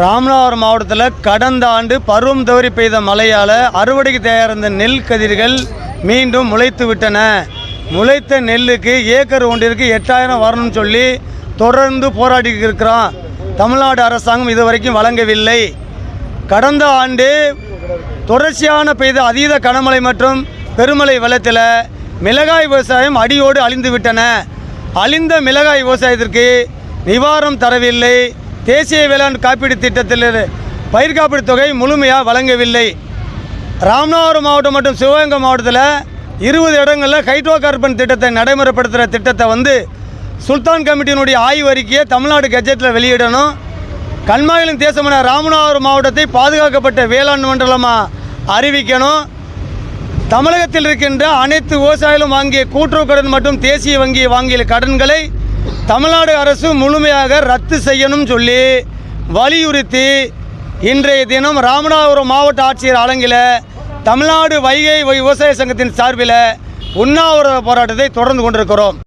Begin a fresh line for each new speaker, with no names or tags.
ராமநாதபுரம் மாவட்டத்தில் கடந்த ஆண்டு பருவம் தவறி பெய்த மழையால் அறுவடைக்கு தயாரிந்த நெல் கதிர்கள் மீண்டும் முளைத்து விட்டன. முளைத்த நெல்லுக்கு ஏக்கர் ஒன்றிற்கு எட்டாயிரம் வரணும்னு சொல்லி தொடர்ந்து போராடி இருக்கிறோம் தமிழ்நாடு அரசாங்கம் இதுவரைக்கும் வழங்கவில்லை. கடந்த ஆண்டு தொடர்ச்சியான பெய்த அதீத கனமழை மற்றும் பெருமழை வெள்ளத்தில் மிளகாய் விவசாயம் அடியோடு அழிந்து விட்டன. அழிந்த மிளகாய் விவசாயத்திற்கு நிவாரணம் தரவில்லை. தேசிய வேளாண் காப்பீடு திட்டத்தில் பயிர் காப்பீடு தொகை முழுமையாக வழங்கவில்லை. ராமநாதபுரம் மாவட்டம் மற்றும் சிவகங்கை மாவட்டத்தில் இருபது இடங்களில் ஹைட்ரோ கார்பன் திட்டத்தை நடைமுறைப்படுத்துகிற திட்டத்தை வந்து சுல்தான் கமிட்டியினுடைய ஆய்வு அறிக்கையை தமிழ்நாடு கஜெட்டில் வெளியிடணும். கண்மாயிலும் தேசமான ராமநாதபுரம் மாவட்டத்தை பாதுகாக்கப்பட்ட வேளாண் மண்டலமாக அறிவிக்கணும். தமிழகத்தில் இருக்கின்ற அனைத்து விவசாயிகளும் வாங்கிய கூட்டுறவு கடன் மற்றும் தேசிய வங்கி வாங்கிய கடன்களை தமிழ்நாடு அரசு முழுமையாக ரத்து செய்யணும் சொல்லி வலியுறுத்தி இன்றைய தினம் ராமநாதபுரம் மாவட்ட ஆட்சியர் அலங்கில் தமிழ்நாடு வைகை விவசாய சங்கத்தின் சார்பில் உண்ணாவிரத போராட்டத்தை தொடர்ந்து கொண்டிருக்கிறோம்.